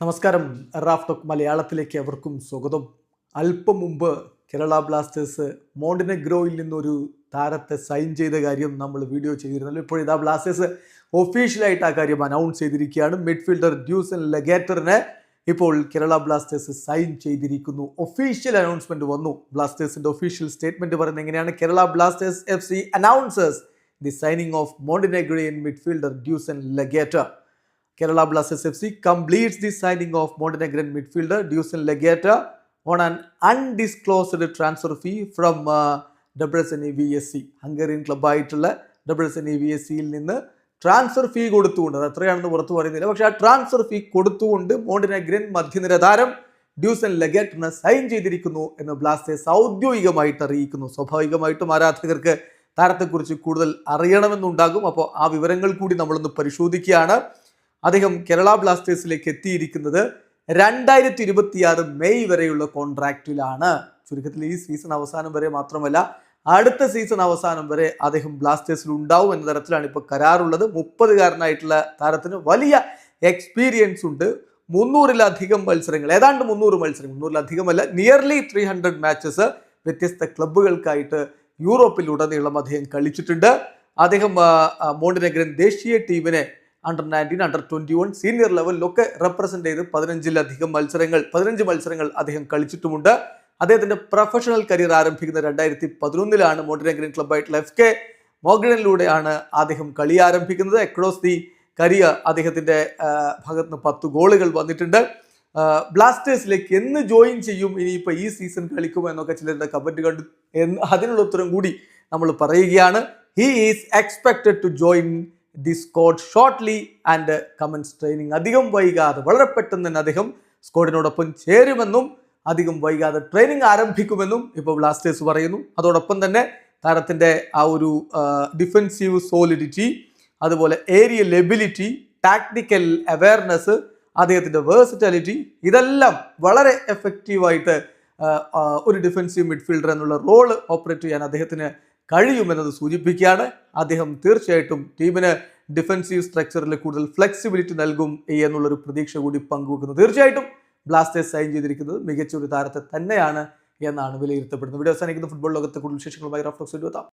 നമസ്കാരം. Raf talk മലയാളത്തിലേക്ക് അവർക്കും സ്വാഗതം. അല്പം മുമ്പ് കേരള ബ്ലാസ്റ്റേഴ്സ് മോണ്ടിനെഗ്രോയിൽ നിന്നൊരു താരത്തെ സൈൻ ചെയ്ത കാര്യം നമ്മൾ വീഡിയോ ചെയ്തിരുന്നല്ലോ. ഇപ്പോൾ ഇതാ ബ്ലാസ്റ്റേഴ്സ് ഒഫീഷ്യലായിട്ട് ആ കാര്യം അനൗൺസ് ചെയ്തിരിക്കുകയാണ്. മിഡ്ഫീൽഡർ ഡ്യൂസൻ ലെഗേറ്ററിനെ ഇപ്പോൾ കേരള ബ്ലാസ്റ്റേഴ്സ് സൈൻ ചെയ്തിരിക്കുന്നു. ഒഫീഷ്യൽ അനൗൺസ്മെന്റ് വന്നു. ബ്ലാസ്റ്റേഴ്സിന്റെ ഒഫീഷ്യൽ സ്റ്റേറ്റ്മെന്റ് പറയുന്നത് എങ്ങനെയാണ്? Kerala Blasters F C announces the signing of Montenegrin midfielder Dusan Lagator Kerala Blasters FC completes the signing of Montenegrin midfielder Dusan Legata on an undisclosed transfer fee from uh, Debrecen VSC. Hungarian ക്ലബ്ബായിട്ടുള്ള Debrecen V S സിയിൽ നിന്ന് transfer fee കൊടുത്തുകൊണ്ട് അത് എത്രയാണെന്ന് പുറത്തു പറയുന്നില്ല പക്ഷേ ആ transfer fee കൊടുത്തുകൊണ്ട് മോണ്ടിനെഗ്രൻ മധ്യനിര താരം ഡ്യൂസൻ ലെഗറ്റിന് സൈൻ ചെയ്തിരിക്കുന്നു എന്ന് ബ്ലാസ്റ്റേഴ്സ് ഔദ്യോഗികമായിട്ട് അറിയിക്കുന്നു. സ്വാഭാവികമായിട്ടും ആരാധകർക്ക് താരത്തെക്കുറിച്ച് കൂടുതൽ അറിയണമെന്നുണ്ടാകും. അപ്പോൾ ആ വിവരങ്ങൾ കൂടി നമ്മളൊന്ന് പരിശോധിക്കുകയാണ്. അദ്ദേഹം കേരള ബ്ലാസ്റ്റേഴ്സിലേക്ക് എത്തിയിരിക്കുന്നത് രണ്ടായിരത്തി ഇരുപത്തിയാറ് മെയ് വരെയുള്ള കോൺട്രാക്റ്റിലാണ്. ചുരുക്കത്തിൽ ഈ സീസൺ അവസാനം വരെ മാത്രമല്ല അടുത്ത സീസൺ അവസാനം വരെ അദ്ദേഹം ബ്ലാസ്റ്റേഴ്സിൽ ഉണ്ടാവും എന്ന തരത്തിലാണ് ഇപ്പോൾ കരാറുള്ളത്. മുപ്പതുകാരനായിട്ടുള്ള താരത്തിന് വലിയ എക്സ്പീരിയൻസ് ഉണ്ട്. മുന്നൂറിലധികം മത്സരങ്ങൾ ഏതാണ്ട് മുന്നൂറ് മത്സരങ്ങൾ മുന്നൂറിലധികമല്ല നിയർലി ത്രീ ഹൺഡ്രഡ് മാച്ചസ് വ്യത്യസ്ത ക്ലബ്ബുകൾക്കായിട്ട് യൂറോപ്പിലുടനീളം അദ്ദേഹം കളിച്ചിട്ടുണ്ട്. അദ്ദേഹം മോണ്ടിനെഗ്രൻ ദേശീയ ടീമിനെ under nineteen under twenty one senior ലെവലിലൊക്കെ represent ചെയ്ത് പതിനഞ്ചിലധികം മത്സരങ്ങൾ പതിനഞ്ച് മത്സരങ്ങൾ അദ്ദേഹം കളിച്ചിട്ടുമുണ്ട്. അദ്ദേഹത്തിന്റെ പ്രൊഫഷണൽ കരിയർ ആരംഭിക്കുന്ന രണ്ടായിരത്തി പതിനൊന്നിലാണ് മോണ്ടിനെഗ്രൻ ക്ലബ്ബായിട്ടുള്ള എഫ് കെ മോഗ്രനിലൂടെയാണ് അദ്ദേഹം കളി ആരംഭിക്കുന്നത്. അക്രോസ് ദി കരിയർ അദ്ദേഹത്തിന്റെ ഭാഗത്ത് നിന്ന് പത്ത് ഗോളുകൾ വന്നിട്ടുണ്ട്. ബ്ലാസ്റ്റേഴ്സിലേക്ക് എന്ന് ജോയിൻ ചെയ്യും ഇനിയിപ്പോൾ ഈ സീസൺ കളിക്കുമോ എന്നൊക്കെ ചിലരുടെ കമന്റ് കണ്ടു എന്ന് അതിനുള്ള ഉത്തരം കൂടി നമ്മൾ പറയുകയാണ്. He is expected to join the squad shortly and commence training അധികം വൈകാതെ വളരെ പെട്ടെന്ന് തന്നെ അദ്ദേഹം സ്കോഡിനോടൊപ്പം ചേരുമെന്നും അധികം വൈകാതെ ട്രെയിനിങ് ആരംഭിക്കുമെന്നും ഇപ്പോൾ ബ്ലാസ്റ്റേഴ്സ് പറയുന്നു. അതോടൊപ്പം തന്നെ താരത്തിന്റെ ആ ഒരു ഡിഫെൻസീവ് സോളിഡിറ്റി അതുപോലെ ഏരിയൽ എബിലിറ്റി ടാക്ടിക്കൽ അവയർനെസ് അദ്ദേഹത്തിന്റെ വേഴ്സിറ്റാലിറ്റി ഇതെല്ലാം വളരെ എഫക്റ്റീവായിട്ട് ഒരു ഡിഫെൻസീവ് മിഡ്ഫീൽഡർ എന്നുള്ള റോൾ ഓപ്പറേറ്റ് ചെയ്യാൻ അദ്ദേഹത്തിന് കഴിയുമെന്നത് സൂചിപ്പിക്കുകയാണ്. അദ്ദേഹം തീർച്ചയായിട്ടും ടീമിന് ഡിഫെൻസീവ് സ്ട്രക്ചറിൽ കൂടുതൽ ഫ്ലെക്സിബിലിറ്റി നൽകും എന്നുള്ളൊരു പ്രതീക്ഷ കൂടി പങ്കുവെക്കുന്നു. തീർച്ചയായിട്ടും ബ്ലാസ്റ്റേഴ്സ് സൈൻ ചെയ്തിരിക്കുന്നത് മികച്ച ഒരു താരത്തെ തന്നെയാണ് എന്നാണ് വിലയിരുത്തപ്പെടുന്നത്. വീഡിയോ അവസാനിക്കുന്ന. ഫുട്ബോൾ ലോകത്തെ കൂടുതൽ വിശേഷങ്ങളുമായി റഫ്ലോക്സ് എത്താം